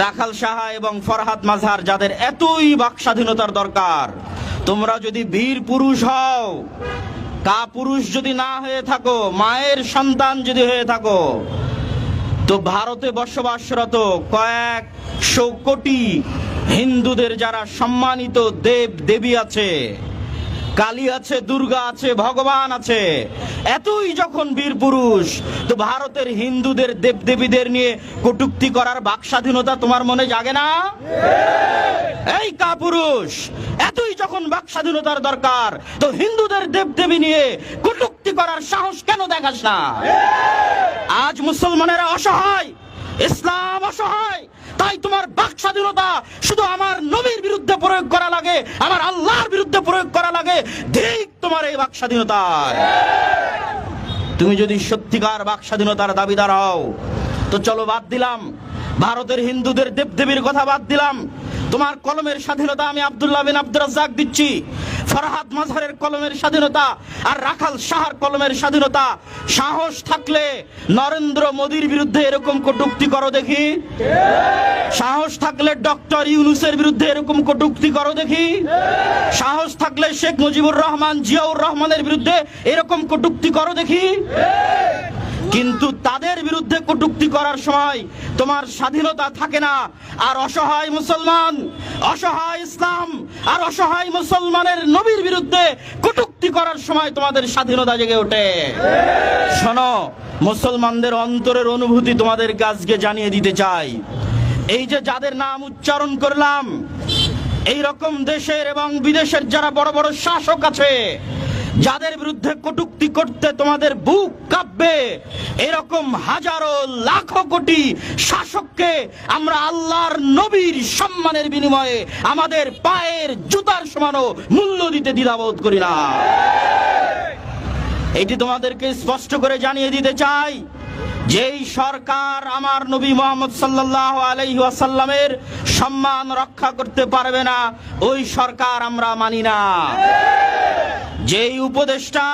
রাখাল সাহা এবং ফরহাদ মাঝহার যাদের এতই বাক স্বাধীনতার দরকার, তোমরা যদি বীর পুরুষ হও, কা পুরুষ যদি না হয়ে থাকো, মায়ের সন্তান যদি হয়ে থাকো, তো ভারতে বসবাসরত কয়েকশো কোটি হিন্দুদের যারা সম্মানিত দেব দেবী আছে কালী আছে, দুর্গা আছে, ভগবান আছে। এতই যখন বীর পুরুষ, তো ভারতের হিন্দুদের দেব দেবীদের নিয়ে কটুক্তি করার বাক স্বাধীনতা তোমার মনে জাগে না? এই কাপুরুষ, এতই যখন বাক স্বাধীনতার দরকার, তো হিন্দুদের দেব দেবী নিয়ে কটুক্তি করার সাহস কেন দেখাস না? আজ মুসলমানেরা অসহায়, ইসলাম অসহায়, তাই তোমার বাক স্বাধীনতা শুধু আমার নবীর বিরুদ্ধে প্রয়োগ করা লাগে, আমার আল্লাহর বিরুদ্ধে প্রয়োগ করা লাগে ঠিক তোমার এই বাক স্বাধীনতায় তুমি যদি সত্যিকার বাক স্বাধীনতার দাবিদার হও, তো চলো বাদ দিলাম। ভারতের হিন্দুদের দেবদেবীর কথা বাদ দিলাম। তোমার কলমের স্বাধীনতা আমি আব্দুল্লাহ বিন আব্দুর রাজ্জাক দিচ্ছি। ফরহাদ মাঝহারের কলমের স্বাধীনতা আর রাখাল শাহর কলমের স্বাধীনতা। সাহস থাকলে নরেন্দ্র মোদীর বিরুদ্ধে এরকম কটুক্তি করো দেখি। সাহস থাকলে ডক্টর ইউনুসের বিরুদ্ধে এরকম কটুক্তি করো দেখি। সাহস থাকলে শেখ মুজিবুর রহমান, জিয়াউর রহমানের বিরুদ্ধে এরকম কটুক্তি করো দেখি। কিন্তু তাদের বিরুদ্ধে কটুক্তি করার সময় তোমার স্বাধীনতা থাকে না। আর অসহায় মুসলমান, অসহায় ইসলাম, আর অসহায় মুসলমানের নবীর বিরুদ্ধে কটুক্তি করার সময় তোমাদের স্বাধীনতা জেগে ওঠে। শোনো, মুসলমানদের অন্তরের অনুভূতি তোমাদের আজকে জানিয়ে দিতে চাই। এই যে যাদের নাম উচ্চারণ করলাম, এই রকম দেশের এবং বিদেশের যারা বড় বড় শাসক আছে, যাদের বিরুদ্ধে কটুক্তি করতে তোমাদের বুক কাঁপবে, এরকম হাজারো লাখো কোটি শাসককে আমরা আল্লাহর নবীর সম্মানের বিনিময়ে আমাদের পায়ের জুতার সমানও মূল্য দিতে দ্বিধাবোধ করি না। এটি তোমাদেরকে স্পষ্ট করে জানিয়ে দিতে চাই যেই সরকার আমার নবী মোহাম্মদ সাল্লাহ আলাই আসাল্লামের সম্মান রক্ষা করতে পারবে না, ওই সরকার আমরা মানি না। যেই উপদেষ্টা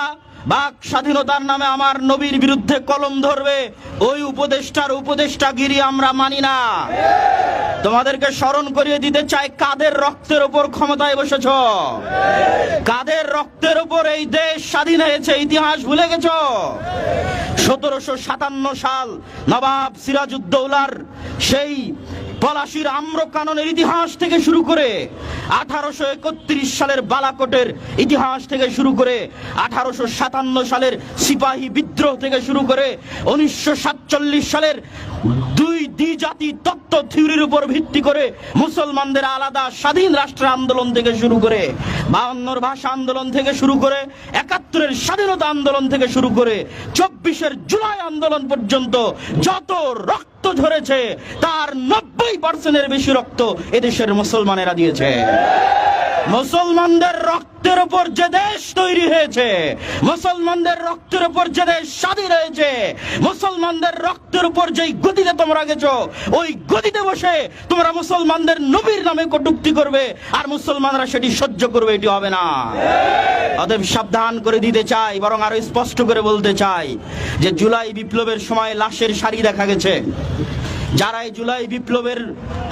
বাক স্বাধীনতার নামে আমার নবীর বিরুদ্ধে কলম ধরবে, ওই উপদেষ্টার উপদেষ্টাগিরি আমরা মানি না। তোমাদেরকে স্মরণ করিয়ে দিতে চাই, কাদের রক্তের উপর ক্ষমতায় বসেছ? কাদের রক্তের উপর এই দেশ স্বাধীন হয়েছে, ইতিহাস ভুলে গেছ? সতেরোশো সাতান্ন সাল নবাব সিরাজউদ্দৌলার সেই পলাশির আম্রকাননের ইতিহাস থেকে শুরু করে আঠারোশো একত্রিশ সালের বালাকোটের ইতিহাস থেকে শুরু করে আঠারোশো সাতান্ন সালের সিপাহী বিদ্রোহ থেকে শুরু করে উনিশশো সাতচল্লিশ সালের দুই দ্বিজাতি তত্ত্ব থিওরির উপর ভিত্তি করে মুসলমানদের আলাদা স্বাধীন রাষ্ট্র আন্দোলন থেকে শুরু করে বায়ান্নর ভাষা আন্দোলন থেকে শুরু করে একাত্তরের স্বাধীনতা আন্দোলন থেকে শুরু করে চব্বিশের জুলাই আন্দোলন পর্যন্ত যত রক্ত ঝরেছে, তার নব্বই পার্সেন্টের বেশি রক্ত এদেশের মুসলমানেরা দিয়েছে। মুসলমানদের রক্তের উপর যে দেশ তৈরি হয়েছে, মুসলমানদের রক্তের উপর যে দেশ স্বাধীন হয়েছে, মুসলমানদের রক্তের উপর যেই গতিতে তোমরা গেছো, ওই গতিতে বসে তোমরা মুসলমানদের নবীর নামে কটুক্তি করবে, আর মুসলমানরা সেটি সহ্য করবে, এটি হবে না। অতএব সাবধান করে দিতে চাই, বরং আরও স্পষ্ট করে বলতে চাই যে জুলাই বিপ্লবের সময় লাশের সারি দেখা গেছে। যারা এই জুলাই বিপ্লবের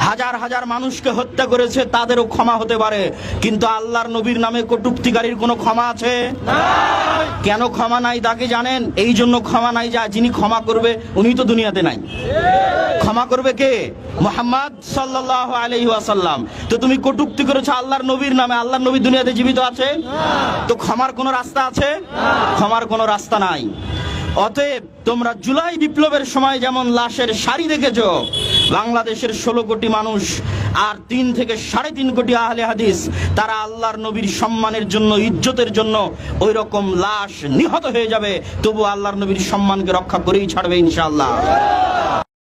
হাজার হাজার মানুষকে হত্যা করেছে তাদেরও ক্ষমা হতে পারে। কিন্তু আল্লাহর নবীর নামে কটুক্তিকারীর কোনো ক্ষমা আছে? কেন ক্ষমা নাই তাকে জানেন? এই জন্য ক্ষমা নাই যা যিনি ক্ষমা করবে উনি তো দুনিয়াতে নাই। ক্ষমা করবে কে? মোহাম্মদ সাল্লাহ আলহি আসাল্লাম তো তুমি কটুক্তি করেছ আল্লাহর নবীর নামে। আল্লাহর নবী দুনিয়াতে জীবিত আছে? তো ক্ষমার কোনো রাস্তা আছে? ক্ষমার কোনো রাস্তা নাই। অতএব তোমরা জুলাই বিপ্লবের সময় যেমন লাশের শাড়ি দেখেছ, বাংলাদেশের ষোলো কোটি মানুষ আর তিন থেকে সাড়ে তিন কোটি আহলে হাদিস, তারা আল্লাহর নবীর সম্মানের জন্য, ইজ্জতের জন্য ওই রকম লাশ নিহত হয়ে যাবে। তবু আল্লাহর নবীর সম্মানকে রক্ষা করেই ছাড়বে ইনশাআল্লাহ।